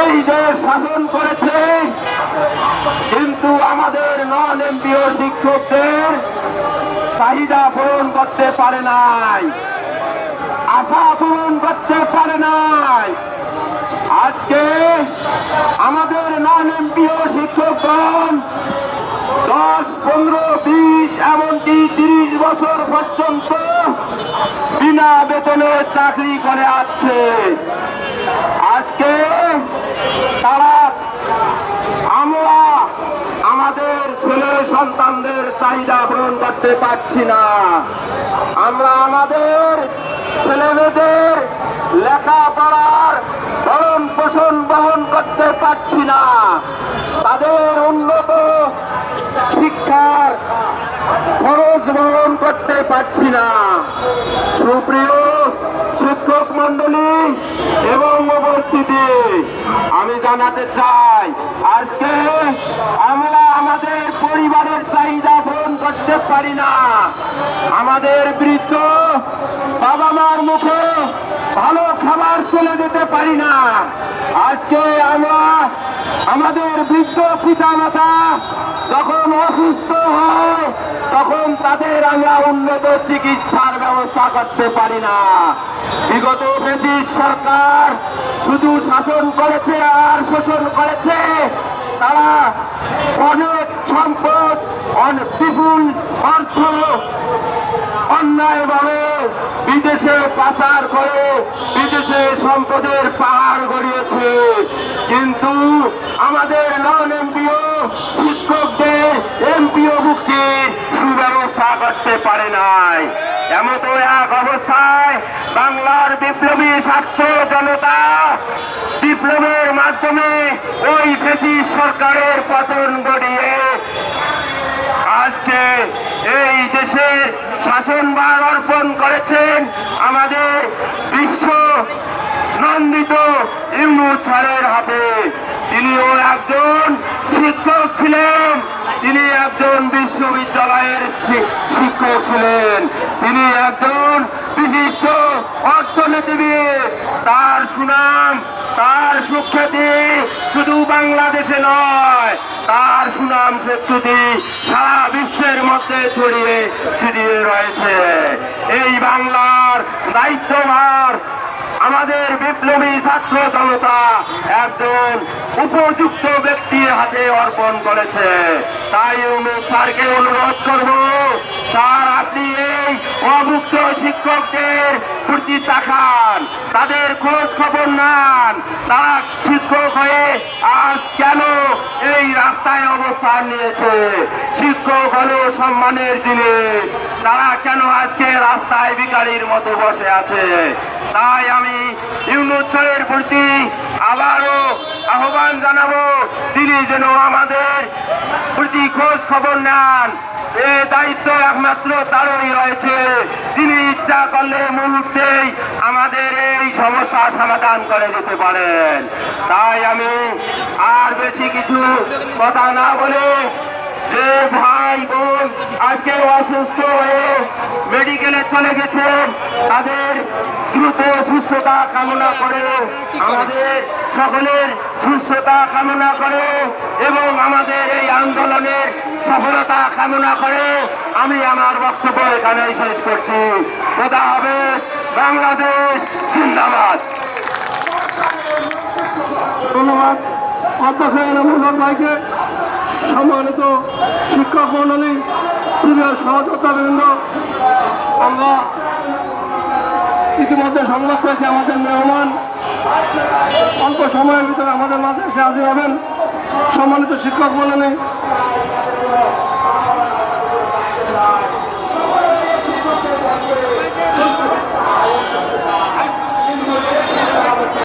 এই দেশ শাসন করেছে, কিন্তু আমাদের নন এমপিও শিক্ষকদের চাহিদা পূরণ করতে পারে নাই, আশা পূরণ করতে পারে নাই। আজকে আমাদের নন এমপিও শিক্ষকগণ দশ, পনেরো, বিশ, এমনকি তিরিশ বছর পর্যন্ত বিনা বেতনে চাকরি করে আসছে। আজকে তারা আমরা আমাদের ছেলে সন্তানদের চাহিদা পূরণ করতে পারছি না। আমরা আমাদের ছেলেমেয়েদের লেখাপড়ার ভরণ পোষণ বহন করতে পারছি না। তাদের উন্নত শিক্ষার খরচ বহন করতে পারছি না। সুপ্রিয় শিক্ষক মন্ডলী এবং উপস্থিতি আমি জানাতে চাই, আজকে আমরা আমাদের পরিবারের চাহিদা পূরণ করতে পারি না। আমাদের বৃদ্ধ বাবা মার মুখে ভালো খাবার চলে যেতে পারি না। আজকে আমরা আমাদের বৃদ্ধ পিতা মাতা যখন অসুস্থ হয়, তখন তাদের আমরা উন্নত চিকিৎসার ব্যবস্থা করতে পারি না। বিগত ব্রিটিশ সরকার শুধু শাসন করেছে আর শোষণ করেছে। তারা অনেক সম্পদ বিপুল অর্থ অন্যায়ভাবে বিদেশে পাচার করে বিদেশে সম্পদের পাহাড় গড়িয়েছে। কিন্তু আমাদের নন এমপিও শিক্ষকদের এমপিও মুক্তির সুব্যবস্থা করতে পারে নাই। এমতো এক অবস্থায় বাংলার বিপ্লবী ছাত্র জনতা বিপ্লবের মাধ্যমে ওই ব্রিটিশ সরকারের পতন ঘটিয়ে আজকে এই দেশের শাসনভার অর্পণ করেছেন আমাদের বিশ্ব নন্দিত ইমু ছাড়ের হাতে। তিনিও একজন শিক্ষক ছিলেন। তিনি একজন বিশ্ববিদ্যালয়ের শিক্ষক ছিলেন। তিনি একজন বিশিষ্ট অর্থনীতিবিদ। তার সুনাম, তার সুখ্যাতি শুধু বাংলাদেশে নয়, তার সুনাম স্বীকৃতি সারা বিশ্বের মধ্যে ছড়িয়ে ছিটিয়ে রয়েছে। এই বাংলার দায়িত্বভার আমাদের বিপ্লবী ছাত্র জনতা একজন উপযুক্ত ব্যক্তির হাতে অর্পণ করেছে। তাই অনু- স্যারকে অনুরোধ করব, স্যার, আপনি এই অভুক্ত শিক্ষকদের প্রতি তাকান তাদের খোঁজ খবর নেন। তারা শিক্ষক হয়ে আজ কেন এই রাস্তায় অবস্থান নিয়েছে? শিক্ষক হলো সম্মানের জিনিস। তারা কেন আজকে রাস্তায় ভিকারির মতো বসে আছে? তাই আমি ইউনুসের প্রতি আবারও আহ্বান জানাব। তিনি যেন আমাদের প্রতি খোঁজ খবর নেন। এ দায়িত্ব একমাত্র তারই রয়েছে। তিনি ইচ্ছা করলে মুহূর্তেই আমাদের এই সমস্যা সমাধান করে দিতে পারেন। তাই আমি আর বেশি কিছু কথা না বলে যে ভাই বোন আজকে অসুস্থ হয়ে চলে গেছেন তাদের দ্রুত সুস্থতা কামনা করে, আমাদের সকলের সুস্থতা কামনা করে এবং আমাদের এই আন্দোলনের সফলতা কামনা করে। আমি আমার বক্তব্য এখানে শেষ করছি। খোদা হবে বাংলাদেশ জিন্দাবাদ। ধন্যবাদ। অধ্যক্ষ সম্মানিত শিক্ষক মন্ডলী প্রিয় সহযোগিতাবৃন্দ আমরা ইতিমধ্যে সংবাদ পেয়েছি আমাদের মেহমান। অল্প সময়ের ভিতরে আমাদের মাঝে এসে হাজির হবেন। সম্মানিত শিক্ষক মন্ডলী